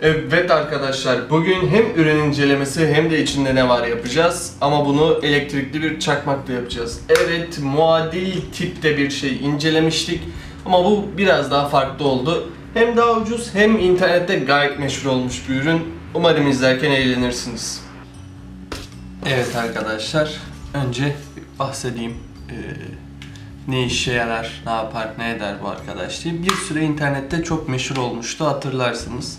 Evet arkadaşlar bugün hem ürün incelemesi hem de içinde ne var yapacağız ama bunu elektrikli bir çakmakla yapacağız. Evet muadil tipte bir şey incelemiştik ama bu biraz daha farklı oldu. Hem daha ucuz hem internette gayet meşhur olmuş bir ürün. Umarım izlerken eğlenirsiniz. Evet arkadaşlar önce bahsedeyim. Ee, ne işe yarar, ne yapar, ne eder bu arkadaş diye. Bir süre internette çok meşhur olmuştu hatırlarsınız.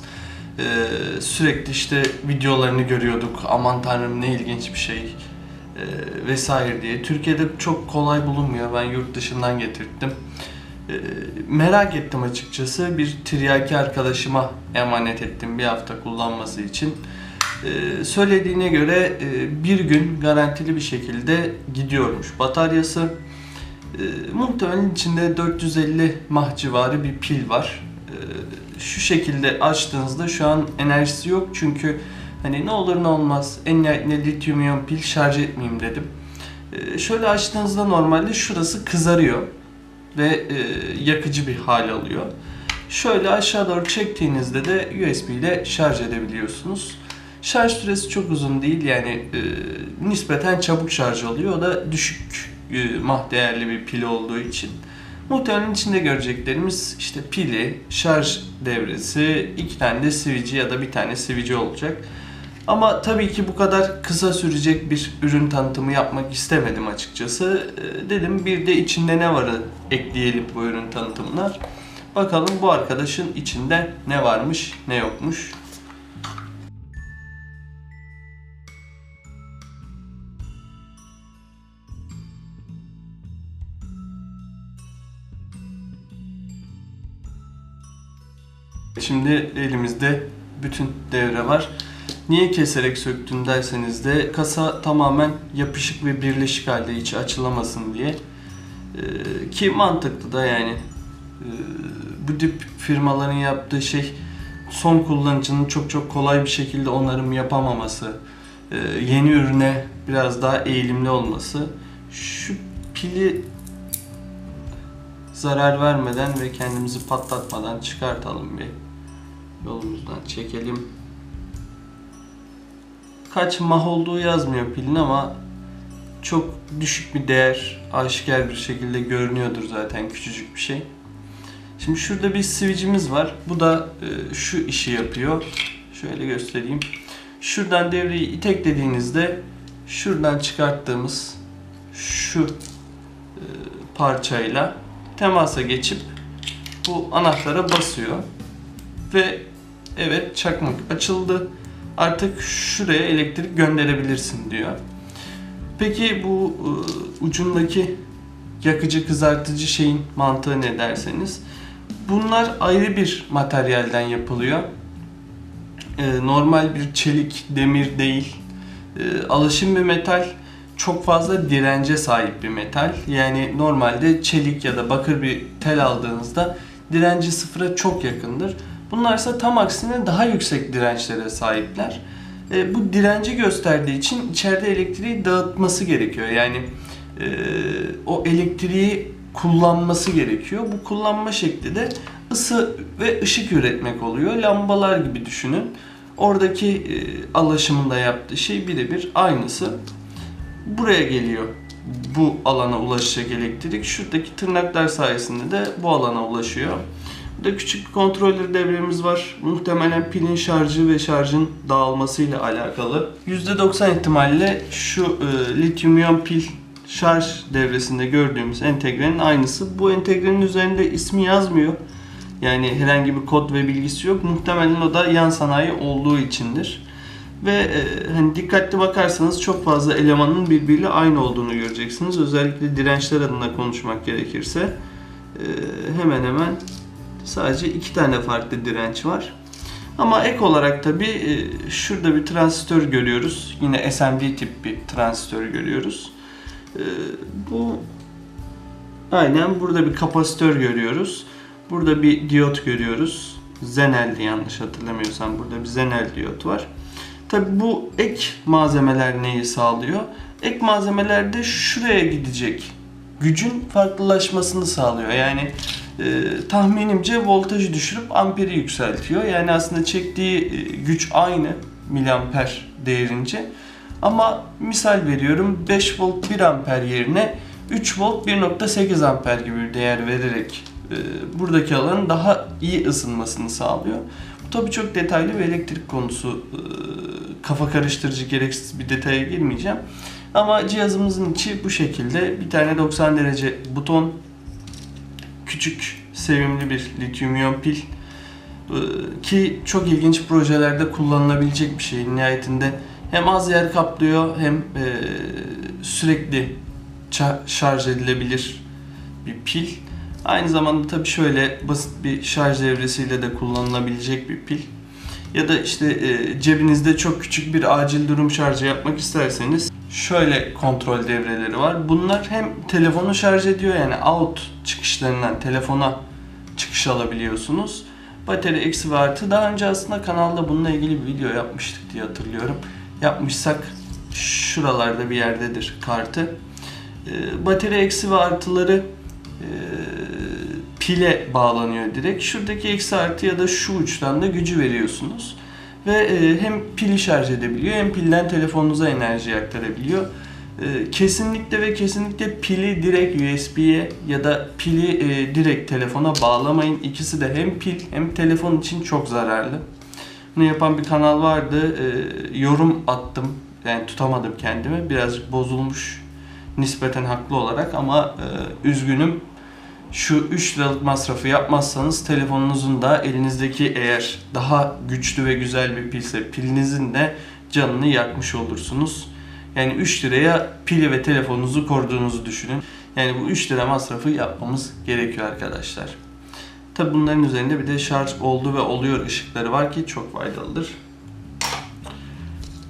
Ee, sürekli işte videolarını görüyorduk. Aman tanrım ne ilginç bir şey ee, vesaire diye. Türkiye'de çok kolay bulunmuyor. Ben yurt dışından getirttim. Ee, merak ettim açıkçası. Bir tiryaki arkadaşıma emanet ettim bir hafta kullanması için. Ee, söylediğine göre e, bir gün garantili bir şekilde gidiyormuş bataryası. Ee, muhtemelen içinde 450 mah civarı bir pil var. Şu şekilde açtığınızda şu an enerjisi yok çünkü hani ne olur ne olmaz en nihayetinde lityum iyon pil şarj etmeyeyim dedim. Ee, şöyle açtığınızda normalde şurası kızarıyor ve e, yakıcı bir hal alıyor. Şöyle aşağı doğru çektiğinizde de USB ile şarj edebiliyorsunuz. Şarj süresi çok uzun değil yani e, nispeten çabuk şarj oluyor. O da düşük e, mah değerli bir pil olduğu için. Muhtemelen içinde göreceklerimiz işte pili, şarj devresi, iki tane de sivici ya da bir tane sivici olacak. Ama tabii ki bu kadar kısa sürecek bir ürün tanıtımı yapmak istemedim açıkçası. E, Dedim bir de içinde ne varı ekleyelim bu ürün tanıtımına. Bakalım bu arkadaşın içinde ne varmış, ne yokmuş. Şimdi elimizde bütün devre var. Niye keserek söktün derseniz de kasa tamamen yapışık ve birleşik halde içi açılamasın diye. Ee, ki mantıklı da yani. Ee, bu tip firmaların yaptığı şey son kullanıcının çok çok kolay bir şekilde onarım yapamaması, ee, yeni ürüne biraz daha eğilimli olması. Şu pili zarar vermeden ve kendimizi patlatmadan çıkartalım bir yolumuzdan çekelim. Kaç mah olduğu yazmıyor pilin ama çok düşük bir değer aşikar bir şekilde görünüyordur zaten küçücük bir şey. Şimdi şurada bir switch'imiz var. Bu da e, şu işi yapıyor. Şöyle göstereyim. Şuradan devreyi iteklediğinizde şuradan çıkarttığımız şu e, parçayla temasa geçip bu anahtara basıyor ve evet çakmak açıldı. Artık şuraya elektrik gönderebilirsin diyor. Peki bu e, ucundaki yakıcı kızartıcı şeyin mantığı ne derseniz bunlar ayrı bir materyalden yapılıyor. E, normal bir çelik, demir değil. E, alışım bir metal çok fazla dirence sahip bir metal. Yani normalde çelik ya da bakır bir tel aldığınızda direnci sıfıra çok yakındır. Bunlar ise tam aksine daha yüksek dirençlere sahipler. E, bu direnci gösterdiği için içeride elektriği dağıtması gerekiyor. Yani e, o elektriği kullanması gerekiyor. Bu kullanma şekli de ısı ve ışık üretmek oluyor. Lambalar gibi düşünün. Oradaki e, alaşımında yaptığı şey birebir aynısı. Buraya geliyor bu alana ulaşacak elektrik. Şuradaki tırnaklar sayesinde de bu alana ulaşıyor. Burada küçük bir kontroller devremiz var. Muhtemelen pilin şarjı ve şarjın dağılmasıyla alakalı. %90 ihtimalle şu e, lityum iyon pil şarj devresinde gördüğümüz entegrenin aynısı. Bu entegrenin üzerinde ismi yazmıyor. Yani herhangi bir kod ve bilgisi yok. Muhtemelen o da yan sanayi olduğu içindir. Ve e, hani dikkatli bakarsanız çok fazla elemanın birbiriyle aynı olduğunu göreceksiniz. Özellikle dirençler adına konuşmak gerekirse e, hemen hemen sadece iki tane farklı direnç var. Ama ek olarak tabi e, şurada bir transistör görüyoruz. Yine SMD tip bir transistör görüyoruz. E, bu aynen burada bir kapasitör görüyoruz. Burada bir diyot görüyoruz. Zenel'di yanlış hatırlamıyorsam burada bir Zenel diyot var. Tabi bu ek malzemeler neyi sağlıyor? Ek malzemelerde şuraya gidecek gücün farklılaşmasını sağlıyor. Yani e, tahminimce voltajı düşürüp amperi yükseltiyor. Yani aslında çektiği e, güç aynı miliamper değerince. Ama misal veriyorum 5 volt 1 amper yerine 3 volt 1.8 amper gibi bir değer vererek e, buradaki alanın daha iyi ısınmasını sağlıyor. Bu tabii çok detaylı ve elektrik konusu e, kafa karıştırıcı gereksiz bir detaya girmeyeceğim. Ama cihazımızın içi bu şekilde. Bir tane 90 derece buton, küçük sevimli bir lityum iyon pil Ee, ki çok ilginç projelerde kullanılabilecek bir şey. Nihayetinde hem az yer kaplıyor hem e, sürekli şarj edilebilir bir pil. Aynı zamanda tabii şöyle basit bir şarj devresiyle de kullanılabilecek bir pil. Ya da işte e, cebinizde çok küçük bir acil durum şarjı yapmak isterseniz şöyle kontrol devreleri var. Bunlar hem telefonu şarj ediyor yani out çıkışlarından telefona çıkış alabiliyorsunuz. Batarya eksi ve artı. Daha önce aslında kanalda bununla ilgili bir video yapmıştık diye hatırlıyorum. Yapmışsak şuralarda bir yerdedir kartı. E, batarya eksi ve artıları e, pile bağlanıyor direkt. Şuradaki eksi artı ya da şu uçtan da gücü veriyorsunuz. Ve e, hem pili şarj edebiliyor hem pilden telefonunuza enerji aktarabiliyor. E, kesinlikle ve kesinlikle pili direkt USB'ye ya da pili e, direkt telefona bağlamayın. İkisi de hem pil hem telefon için çok zararlı. Bunu yapan bir kanal vardı. Yorum attım. Yani tutamadım kendimi. Birazcık bozulmuş nispeten haklı olarak ama üzgünüm şu 3 liralık masrafı yapmazsanız telefonunuzun da elinizdeki eğer daha güçlü ve güzel bir pilse pilinizin de canını yakmış olursunuz. Yani 3 liraya pili ve telefonunuzu koruduğunuzu düşünün. Yani bu 3 lira masrafı yapmamız gerekiyor arkadaşlar. Tabi bunların üzerinde bir de şarj oldu ve oluyor ışıkları var ki çok faydalıdır.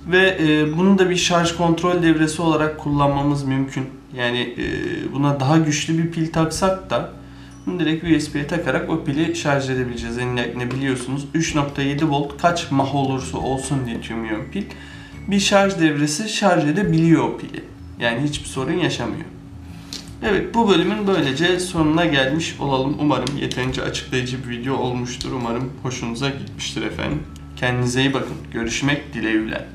Ve e, bunu da bir şarj kontrol devresi olarak kullanmamız mümkün. Yani e, buna daha güçlü bir pil taksak da bunu direkt USB'ye takarak o pili şarj edebileceğiz. Yani ne, biliyorsunuz 3.7 volt kaç mah olursa olsun lityum iyon pil bir şarj devresi şarj edebiliyor o pili. Yani hiçbir sorun yaşamıyor. Evet bu bölümün böylece sonuna gelmiş olalım. Umarım yeterince açıklayıcı bir video olmuştur. Umarım hoşunuza gitmiştir efendim. Kendinize iyi bakın. Görüşmek dileğiyle.